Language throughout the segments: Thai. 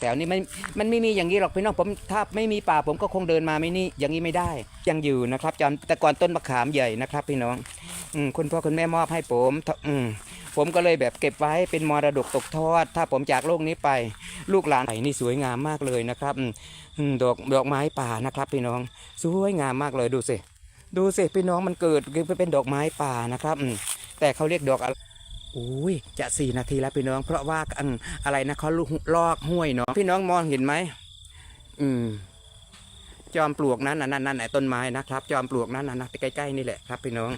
แถวนี้มันมันไม่มีอย่างนี้หรอกพี่น้องผมถ้าไม่มีป่าผมก็คงเดินมาไม่นี่อย่างนี้ไม่ได้ ยังอยู่นะครับจำแต่ก่อนต้นมะขามใหญ่นะครับ พี่น้องอืคุณพ่อคุณแม่มอบให้ผมอืผมก็เลยแบบเก็บไว้เป็นมรดกตกทอด ถ้าผมจากโลกนี้ไป ลูกหลานไนี่สวยงามมากเลยนะครับดอกดอกไม้ป่านะครับ พี่น้องสวยงามมากเลยดูสิดูสิพี่น้องมันเกิดเป็นดอกไม้ป่านะครับแต่เขาเรียกดอกอะไร อุ้ยจะสี่นาทีแล้วพี่น้อง เพราะว่าอันอะไรนะเขาลูกลอกห้วยเนาะพี่น้องมองเห็นไหมอืม จอมปลวกนั้นนั่นนั่นไหนต้นไม้นะครับ จอมปลวกนั้นน่ะนะใกล้ๆนี่แหละครับ พี่น้อง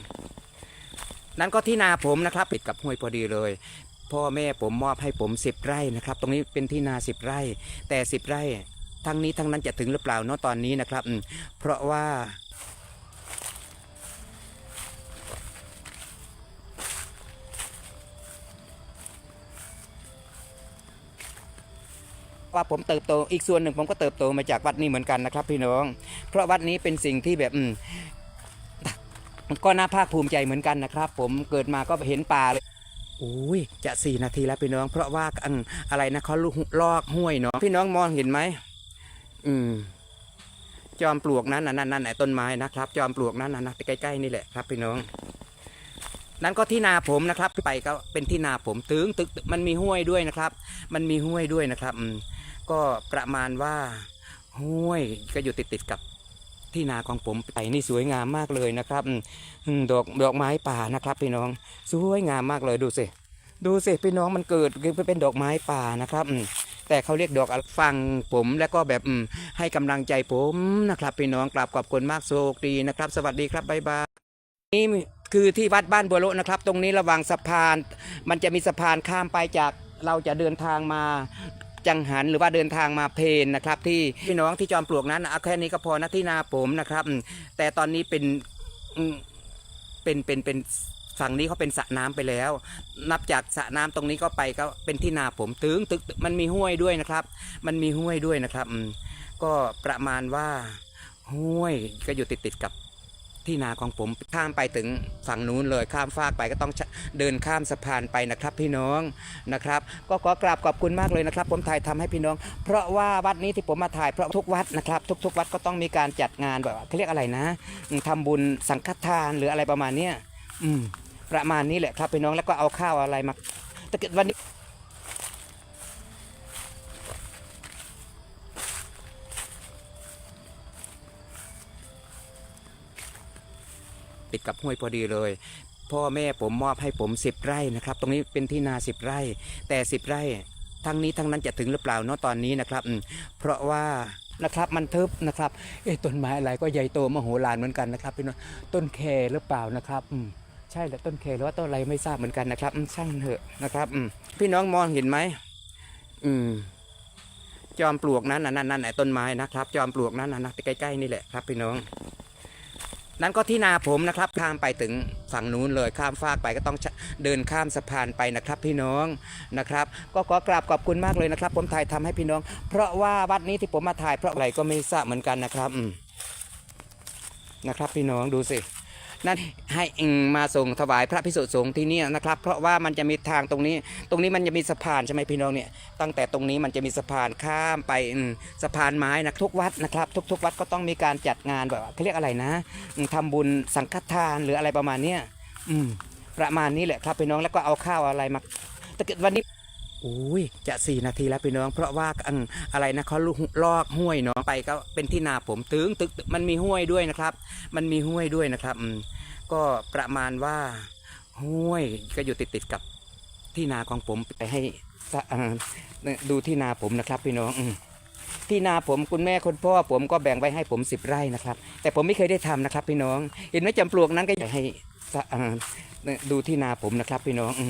นั่นก็ที่นาผมนะครับปิดกับห้วยพอดีเลย พ่อแม่ผมมอบให้ผมสิบไร่นะครับ ตรงนี้เป็นที่นาสิบไร่ แต่สิบไร่ทั้งนี้ทั้งนั้นจะถึงหรือเปล่าเนาะตอนนี้นะครับเพราะว่า ว่าผมเติบโตอีกส่วนหนึ่งผมก็เติบโตมาจากวัดนี้เหมือนกันนะครับ พี่น้อง เพราะวัดนี้เป็นสิ่งที่แบบก็น่าภาคภูมิใจเหมือนกันนะครับ ผมเกิดมาก็เห็นป่าเลยอุ้ยจะสี่นาทีแล้วพี่น้อง เพราะว่าอันอะไรนะเขาลูกลอกห้วยเนาะพี่น้องมองเห็นไหมอืมจอมปลวกนั้นนั่นนั่นไหนต้นไม้นะครับ จอมปลวกนั้นน่นะใกล้ๆนี่แหละครับ พี่น้อง นั่นก็ที่นาผมนะครับไปก็เป็นที่นาผมตึงตึกมันมีห้วยด้วยนะครับ มันมีห้วยด้วยนะครับอืม ก็ประมาณว่าห้วยก็อยู่ติดติดๆกับที่นาของผมไปนี่สวยงามมากเลยนะครับดอกดอกไม้ป่านะครับ พี่น้องสวยงามมากเลยดูสิดูสิพี่น้องมันเกิดเป็นดอกไม้ป่านะครับแต่เขาเรียกดอกฟังผมแล้วก็แบบให้กำลังใจผมนะครับ พี่น้องกราบขอบคุณมากโชคดีนะครับ สวัสดีครับบ๊ายบายนี่คือที่วัดบ้านบัวโลนะครับ ตรงนี้ระหว่างสะพาน มันจะมีสะพานข้ามไปจากเราจะเดินทางมา จังหันหรือว่าเดินทางมาเพนนะครับ ที่พี่น้องที่จอมปลวกนั้นเอาแค่นี้ก็พอนะที่นาผมนะครับ แต่ตอนนี้เป็นเป็นเป็นเป็นฝั่งนี้เขาเป็นสระน้ำไปแล้ว นับจากสระน้ำตรงนี้ก็ไปก็เป็นที่นาผมตึงตึกมันมีห้วยด้วยนะครับ มันมีห้วยด้วยนะครับก็ประมาณว่าห้วยก็อยู่ติดติดกับ ที่นาของผมข้ามไปถึงฝั่งนู้นเลยข้ามฟากไปก็ต้องเดินข้ามสะพานไปนะครับพี่น้องนะครับ ก็ขอกราบขอบคุณมากเลยนะครับ ผมถ่ายทำให้พี่น้อง เพราะว่าวัดนี้ที่ผมมาถ่ายเพราะทุกวัดนะครับ ทุก ๆ วัดก็ต้องมีการจัดงานแบบเขาเรียกอะไรนะอืมทำบุญสังฆทานหรืออะไรประมาณเนี้ยอืมประมาณนี้แหละครับพี่น้องแล้วก็เอาข้าวอะไรมาแต่เกิดวันนี้ ติดกับห้วยพอดีเลย พ่อแม่ผมมอบให้ผมสิบไร่นะครับ ตรงนี้เป็นที่นาสิบไร่ แต่สิบไร่ ทั้งนี้ทั้งนั้นจะถึงหรือเปล่าเนาะตอนนี้นะครับ เพราะว่านะครับมันทึบนะครับเอ๊ะต้นไม้อะไรก็ใหญ่โตมโหฬารเหมือนกันนะครับพี่น้องต้นแคหรือเปล่านะครับอืมใช่แหละต้นแคหรือว่าต้นอะไรไม่ทราบเหมือนกันนะครับช่างเถอะนะครับอืมพี่น้องมองเห็นไหมอืมจอมปลวกนั้นนั่นนั่นไหนต้นไม้นะครับ จอมปลวกนั้นน่นะใกล้ๆนี่แหละครับพี่น้อง นั่นก็ที่นาผมนะครับข้ามไปถึงฝั่งนู้นเลยข้ามฟากไปก็ต้องเดินข้ามสะพานไปนะครับพี่น้องนะครับ ก็ขอกราบขอบคุณมากเลยนะครับ ผมถ่ายทำให้พี่น้อง เพราะว่าวัดนี้ที่ผมมาถ่ายเพราะอะไรก็ไม่ทราบเหมือนกันนะครับนะครับพี่น้องดูสิ นั่นให้เองมาส่งถวายพระพิสุสงฆ์ที่นี่นะครับ เพราะว่ามันจะมีทางตรงนี้ ตรงนี้มันจะมีสะพานใช่ไหมพี่น้องเนี่ยตั้งแต่ตรงนี้มันจะมีสะพานข้ามไปสะพานไม้นะทุกวัดนะครับ ทุกๆวัดก็ต้องมีการจัดงานแบบเขาเรียกอะไรนะอืมทำบุญสังฆทานหรืออะไรประมาณเนี้ยอืมประมาณนี้แหละครับพี่น้องแล้วก็เอาข้าวอะไรมาแต่เกิดวันนี้ อุ้ยจะสี่นาทีแล้วพี่น้อง เพราะว่าอันอะไรนะเขาลลอกห้วยเนาะไปก็เป็นที่นาผมตึงตึกมันมีห้วยด้วยนะครับ มันมีห้วยด้วยนะครับก็ประมาณว่าห้วยก็อยู่ติดติดๆกับที่นาของผมไปให้ดูที่นาผมนะครับ พี่น้องอที่นาผมคุณแม่คุณพ่อผมก็แบ่งไว้ให้ผมสิบไร่นะครับ แต่ผมไม่เคยได้ทำนะครับ พี่น้อง เห็นไหมจำปลวกนั้นก็อยากให้ดูที่นาผมนะครับ พี่น้องอ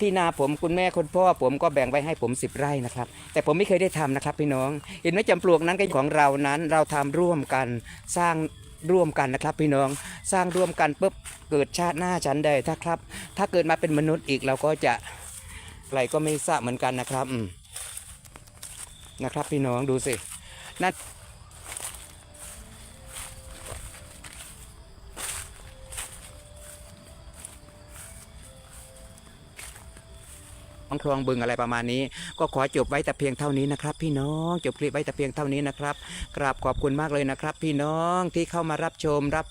ที่นาผมคุณแม่คุณพ่อผมก็แบ่งไว้ให้ผมสิไร่นะครับ แต่ผมไม่เคยได้ทำนะครับพี่น้อง เห็นไหมจำปลวกนั้นก็ของเรานั้นเราทำร่วมกันสร้างร่วมกันนะครับพี่น้องสร้างร่วมกันปุ๊บเกิดชาติหน้าฉันใดถ้าครับ ถ้าเกิดมาเป็นมนุษย์อีกเราก็จะอะไรก็ไม่ทราบเหมือนกันนะครับนะครับ พี่น้องดูสินั่น คลองบึงอะไรประมาณนี้ ก็ขอจบไว้แต่เพียงเท่านี้นะครับ พี่น้องจบคลิปไว้แต่เพียงเท่านี้นะครับกราบขอบคุณมากเลยนะครับ พี่น้องที่เข้ามารับชมรับ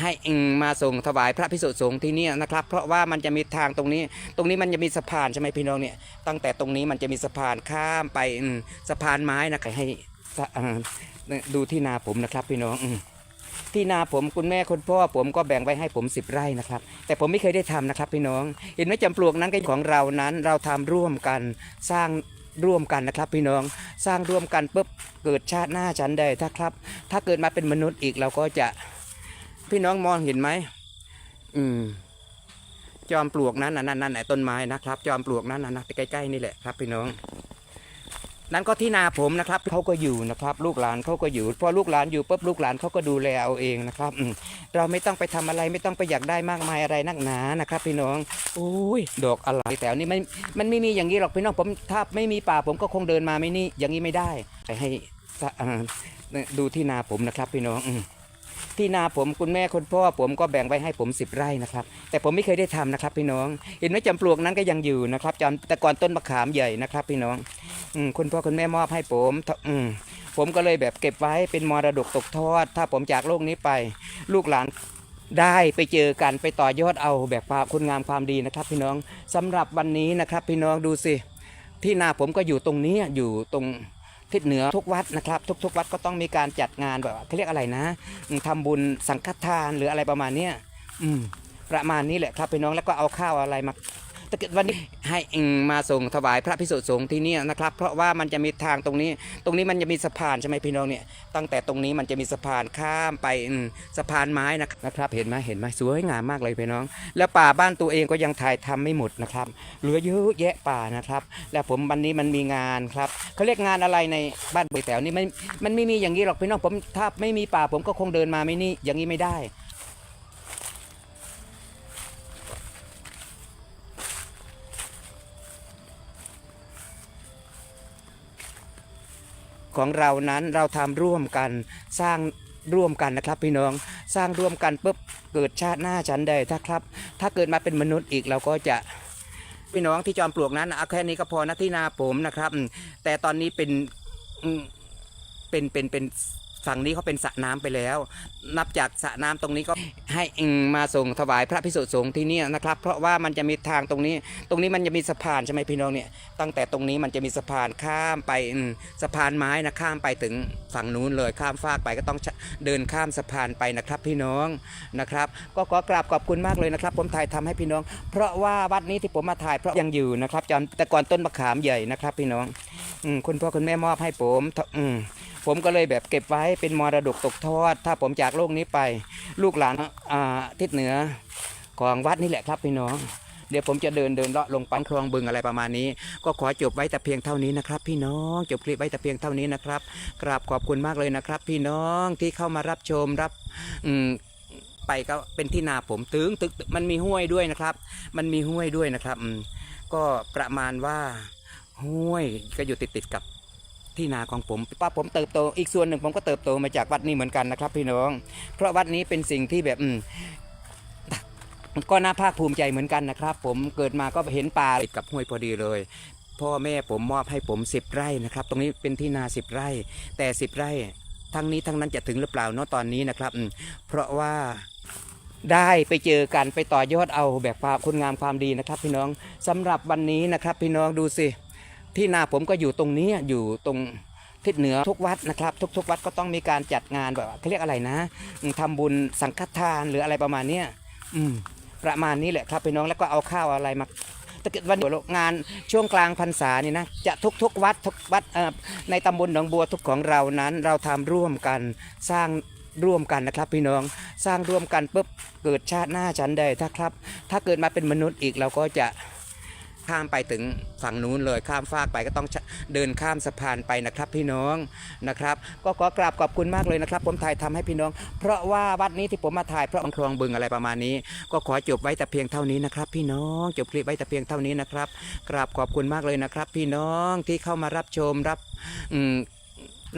ให้เองมาส่งถวายพระพิสุสงฆ์ที่นี่นะครับ เพราะว่ามันจะมีทางตรงนี้ ตรงนี้มันจะมีสะพานใช่ไหมพี่น้องเนี่ย ตั้งแต่ตรงนี้มันจะมีสะพานข้ามไปสะพานไม้นะให้ดูที่นาผมนะครับพี่น้องที่นาผมคุณแม่คุณพ่อผมก็แบ่งไว้ให้ผมสิบไร่นะครับ แต่ผมไม่เคยได้ทำนะครับพี่น้อง เห็นไหมจำปลวกนั้นก็ของเรานั้นเราทำร่วมกันสร้างร่วมกันนะครับพี่น้องสร้างร่วมกันปุ๊บเกิดชาติหน้าฉันใดถ้าครับ ถ้าเกิดมาเป็นมนุษย์อีกเราก็จะ พี่น้องมองเห็นไหมอืม จอมปลวกนั้นนั่นนั่นไอ้ต้นไม้นะครับ จอมปลวกนั้นน่ะนใกล้ๆนี่แหละครับ พี่น้อง นั่นก็ที่นาผมนะครับเขาก็อยู่นะครับ ลูกหลานเขาก็อยู่พอลูกหลานอยู่ปุ๊บลูกหลานเขาก็ดูแลเอาเองนะครับอืมเราไม่ต้องไปทำอะไรไม่ต้องไปอยากได้มากมายอะไรนักหนานะครับ พี่น้องโอ้ยดอกอะไรแต่นนี้มันมันไม่มีอย่างนี้หรอกพี่น้องผมถ้าไม่มีป่าผมก็คงเดินมาไม่นี่อย่างนี้ไม่ได้ ไปให้ดูที่นาผมนะครับ พี่น้องอื ที่นาผมคุณแม่คุณพ่อผมก็แบ่งไว้ให้ผมสิบไร่นะครับ แต่ผมไม่เคยได้ทำนะครับพี่น้อง เห็นไหมจำปลวกนั้นก็ยังอยู่นะครับจำแต่ก่อนต้นมะขามใหญ่นะครับ พี่น้องอืคุณพ่อคุณแม่มอบให้ผมอืผมก็เลยแบบเก็บไว้เป็นมรดกตกทอด ถ้าผมจากโลกนี้ไป ลูกหลานได้ไปเจอกันไปต่อยอดเอาแบบความคุณงามความดีนะครับ พี่น้องสำหรับวันนี้นะครับ พี่น้องดูสิที่นาผมก็อยู่ตรงนี้อยู่ตรง ทิศเหนือทุกวัดนะครับทุกๆวัดก็ต้องมีการจัดงานแบบเขาเรียกอะไรนะอืมทำบุญสังฆทานหรืออะไรประมาณเนี้ยอืมประมาณนี้แหละครับพี่น้องแล้วก็เอาข้าวอะไรมา วันนี้ให้เองมาส่งถวายพระพิสุสงฆ์ที่นี่นะครับ เพราะว่ามันจะมีทางตรงนี้ ตรงนี้มันจะมีสะพานใช่ไหมพี่น้องเนี่ยตั้งแต่ตรงนี้มันจะมีสะพานข้ามไปสะพานไม้นะครับ เห็นไหมเห็นไหมสวยงามมากเลยพี่น้อง แล้วป่าบ้านตัวเองก็ยังถ่ายทำไม่หมดนะครับเหลือเยอะแยะป่านะครับ แล้วผมวันนี้มันมีงานครับเขาเรียกงานอะไรในบ้านปุ๋ยแถวนี่มันมันไม่มีอย่างนี้หรอกพี่น้องผมถ้าไม่มีป่าผมก็คงเดินมาไม่นี่อย่างนี้ไม่ได้ ของเรานั้นเราทำร่วมกันสร้างร่วมกันนะครับพี่น้องสร้างร่วมกันปุ๊บเกิดชาติหน้าฉันใดถ้าครับ ถ้าเกิดมาเป็นมนุษย์อีกเราก็จะพี่น้องที่จอมปลวกนั้นเอาแค่นี้ก็พอนะที่นาผมนะครับ แต่ตอนนี้เป็นเป็นเป็นเป็น ฝั่งนี้เขาเป็นสระน้ำไปแล้ว นับจากสระน้ำตรงนี้ก็ให้เองมาส่งถวายพระพิสุสงฆ์ที่นี่นะครับ เพราะว่ามันจะมีทางตรงนี้ ตรงนี้มันจะมีสะพานใช่ไหมพี่น้องเนี่ย ตั้งแต่ตรงนี้มันจะมีสะพานข้ามไปสะพานไม้นะข้ามไปถึงฝั่งนู้นเลยข้ามฟากไปก็ต้องเดินข้ามสะพานไปนะครับ พี่น้องนะครับ ก็ขอกราบขอบคุณมากเลยนะครับ ผมถ่ายทำให้พี่น้อง เพราะว่าวัดนี้ที่ผมมาถ่ายเพราะยังอยู่นะครับจำแต่ก่อนต้นมะขามใหญ่นะครับ พี่น้องอืคุณพ่อคุณแม่มอบให้ผมอืม ผมก็เลยแบบเก็บไว้เป็นมรดกตกทอด ถ้าผมจากโลกนี้ไป ลูกหลานอาทิศเหนือของวัดนี่แหละครับพี่น้อง เดี๋ยวผมจะเดินเดินเลาะลงปั๊มคลองบึงอะไรประมาณนี้ ก็ขอจบไว้แต่เพียงเท่านี้นะครับ พี่น้องจบคลิปไว้แต่เพียงเท่านี้นะครับกราบขอบคุณมากเลยนะครับ พี่น้องที่เข้ามารับชมรับอืมไปก็เป็นที่นาผมตึงตึกมันมีห้วยด้วยนะครับ มันมีห้วยด้วยนะครับก็ประมาณว่าห้วยก็อยู่ติดติดกับ ที่นาของผมป้าผมเติบโตอีกส่วนหนึ่งผมก็เติบโตมาจากวัดนี้เหมือนกันนะครับพี่น้อง เพราะวัดนี้เป็นสิ่งที่แบบก็น่าภาคภูมิใจเหมือนกันนะครับ ผมเกิดมาก็เห็นป่าติดกับห้วยพอดีเลยพ่อแม่ผมมอบให้ผมสิบไร่นะครับ ตรงนี้เป็นที่นาสิบไร่ แต่สิบไร่ ทั้งนี้ทั้งนั้นจะถึงหรือเปล่าเนาะตอนนี้นะครับ เพราะว่าได้ไปเจอกันไปต่อยอดเอาแบบความคุณงามความดีนะครับ พี่น้องสำหรับวันนี้นะครับ พี่น้องดูสิ ที่นาผมก็อยู่ตรงนี้อยู่ตรงทิศเหนือทุกวัดนะครับ ทุกๆ วัดก็ต้องมีการจัดงานแบบเขาเรียกอะไรนะอืมทำบุญสังฆทานหรืออะไรประมาณเนี้ยอืมประมาณนี้แหละครับพี่น้องแล้วก็เอาข้าวอะไรมาถ้าเกิดวันงานช่วงกลางพรรษานี่นะจะทุกทุกๆวัดทุกวัดในตำบลหนองบัวทุกของเรานั้น เราทำร่วมกันสร้างร่วมกันนะครับ พี่น้องสร้างร่วมกันปุ๊บเกิดชาติหน้าฉันใดถ้าครับ ถ้าเกิดมาเป็นมนุษย์อีกเราก็จะ ข้ามไปถึงฝั่งนู้นเลยข้ามฟากไปก็ต้องเดินข้ามสะพานไปนะครับพี่น้องนะครับ ก็ขอกราบขอบคุณมากเลยนะครับ ผมถ่ายทำให้พี่น้อง เพราะว่าวัดนี้ที่ผมมาถ่ายเพราะคลองบึงอะไรประมาณนี้ ก็ขอจบไว้แต่เพียงเท่านี้นะครับ พี่น้องจบคลิปไว้แต่เพียงเท่านี้นะครับกราบขอบคุณมากเลยนะครับ พี่น้องที่เข้ามารับชมรับอืม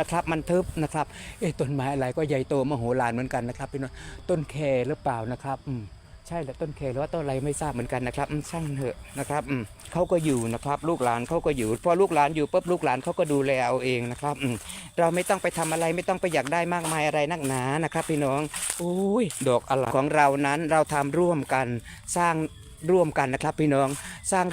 นะครับมันทึบนะครับเอ๊ะต้นไม้อะไรก็ใหญ่โตมโหฬารเหมือนกันนะครับพี่น้องต้นแคหรือเปล่านะครับอืม ช่แหละต้นเคหรือว่าต้นอะไรไม่ทราบเหมือนกันนะครับอืมช่างเถอะนะครับอืมเขาก็อยู่นะครับ ลูกหลานเขาก็อยู่พอลูกหลานอยู่ปุ๊บลูกหลานเขาก็ดูแลเอาเองนะครับอืมเราไม่ต้องไปทำอะไรไม่ต้องไปอยากได้มากมายอะไรนักหนานะครับพี่น้องอุ้ยดอกอะไรของเรานั้นเราทำร่วมกันสร้างร่วมกันนะครับพี่น้องสร้าง